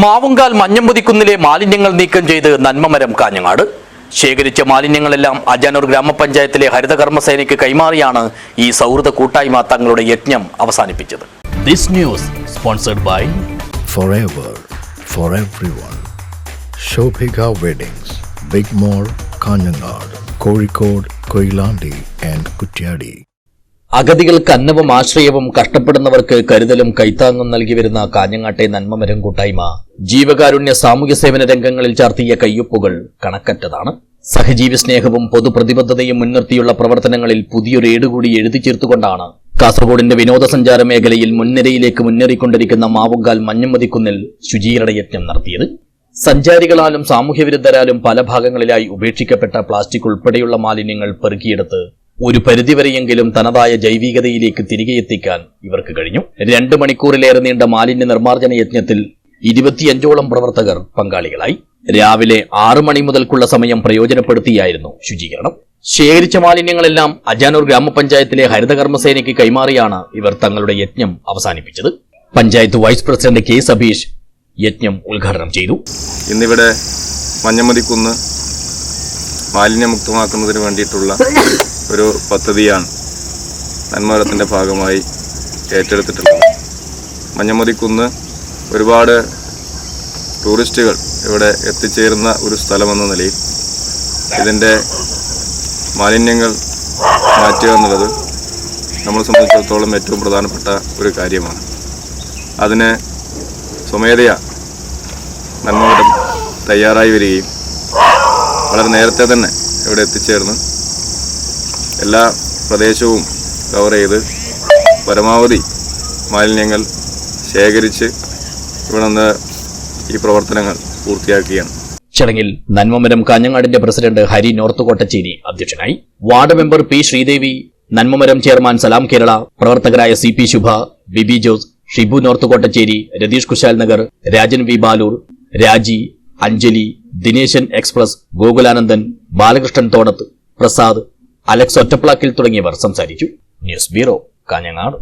മാവുങ്കാൽ മഞ്ഞമ്പുതിക്കുന്നിലെ മാലിന്യങ്ങൾ നീക്കം ചെയ്ത് നന്മമരം കാഞ്ഞങ്ങാട് ശേഖരിച്ച മാലിന്യങ്ങളെല്ലാം അജാനൂർ ഗ്രാമപഞ്ചായത്തിലെ ഹരിതകർമ്മസേനയ്ക്ക് കൈമാറിയാണ് ഈ സൗഹൃദ കൂട്ടായ്മ തങ്ങളുടെ യജ്ഞം അവസാനിപ്പിച്ചത് this news sponsored by forever for everyone. Shobhika Weddings, Big Mall, Kanyanad, Kozhikode, Koilandi and Kutyadi. അഗതികൾക്ക് അന്നവും ആശ്രയവും കഷ്ടപ്പെടുന്നവർക്ക് കരുതലും കൈത്താങ്ങും നൽകി വരുന്ന കാഞ്ഞങ്ങാട്ടെ നന്മമരം കൂട്ടായ്മ ജീവകാരുണ്യ സാമൂഹ്യ സേവന രംഗങ്ങളിൽ ചാർത്തിയ കയ്യൊപ്പുകൾ കണക്കറ്റതാണ്. സഹജീവി സ്നേഹവും പൊതുപ്രതിബദ്ധതയും മുൻനിർത്തിയുള്ള പ്രവർത്തനങ്ങളിൽ പുതിയൊരു ഏടുകൂടി എഴുതി ചേർത്തുകൊണ്ടാണ് കാസർഗോഡിന്റെ വിനോദസഞ്ചാര മേഖലയിൽ മുൻനിരയിലേക്ക് മുന്നേറിക്കൊണ്ടിരിക്കുന്ന മാവുങ്കാൽ മഞ്ഞമ്മതിക്കുന്നിൽ ശുചീകരണ യജ്ഞം നടത്തിയത്. സഞ്ചാരികളാലും സാമൂഹ്യവിരുദ്ധരാലും പല ഭാഗങ്ങളിലായി ഉപേക്ഷിക്കപ്പെട്ട പ്ലാസ്റ്റിക് ഉൾപ്പെടെയുള്ള മാലിന്യങ്ങൾ പെറുക്കിയെടുത്ത് ഒരു പരിധിവരെയെങ്കിലും തനതായ ജൈവികതയിലേക്ക് തിരികെ എത്തിക്കാൻ ഇവർക്ക് കഴിഞ്ഞു. രണ്ട് മണിക്കൂറിലേറെ നീണ്ട മാലിന്യ നിർമ്മാർജന യജ്ഞത്തിൽ ഇരുപത്തിയഞ്ചോളം പ്രവർത്തകർ പങ്കാളികളായി. രാവിലെ ആറ് മണി മുതൽക്കുള്ള സമയം പ്രയോജനപ്പെടുത്തിയായിരുന്നു ശുചീകരണം. ശേഖരിച്ച മാലിന്യങ്ങളെല്ലാം അജാനൂർ ഗ്രാമപഞ്ചായത്തിലെ ഹരിതകർമ്മസേനയ്ക്ക് കൈമാറിയാണ് ഇവർ തങ്ങളുടെ യജ്ഞം അവസാനിപ്പിച്ചത്. Panchayat vice president K Sabeesh യജ്ഞം ഉദ്ഘാടനം ചെയ്തു. ഇന്നിവിടെ മഞ്ഞമതിക്കുന്ന് മാലിന്യമുക്തമാക്കുന്നതിന് വേണ്ടിയിട്ടുള്ള ഒരു പദ്ധതിയാണ് നന്മരത്തിന്റെ ഭാഗമായി ഏറ്റെടുത്തിട്ടുള്ളത്. മഞ്ഞമതിക്കുന്ന് ഒരുപാട് ടൂറിസ്റ്റുകൾ ഇവിടെ എത്തിച്ചേരുന്ന ഒരു സ്ഥലമെന്ന നിലയിൽ ഇതിന്റെ മാലിന്യങ്ങൾ മാറ്റുക എന്നുള്ളത് നമ്മളെ സംബന്ധിച്ചിടത്തോളം ഏറ്റവും പ്രധാനപ്പെട്ട ഒരു കാര്യമാണ്. അതിന് സ്വമേധയാ നന്മമരം തയ്യാറായി വരികയും വളരെ നേരത്തെ തന്നെ ഇവിടെ എത്തിച്ചേർന്ന് എല്ലാ പ്രദേശവും കവർ ചെയ്ത് പരമാവധി മാലിന്യങ്ങൾ ശേഖരിച്ച് ഇവിടെ നിന്ന് ഈ പ്രവർത്തനങ്ങൾ പൂർത്തിയാക്കുകയാണ്. ചടങ്ങിൽ നന്മമരം കാഞ്ഞങ്ങാടിന്റെ പ്രസിഡന്റ് ഹരി നോർത്ത് നോർത്തുകോട്ടച്ചേരി അധ്യക്ഷനായി ward member P Sreedevi Nanmamaram chairman Salam Kerala പ്രവർത്തകരായ C P Shubha Bibi Jose Shibu north നോർത്തുകോട്ടച്ചേരി Ratheesh Kushal Nagar Rajan V Baloor Raji Anjali Dineshan express Gokulanandan Balakrishnan Thonath Prasad Alex Ottaplakkil തുടങ്ങിയവർ സംസാരിച്ചു. News bureau Kanhangad.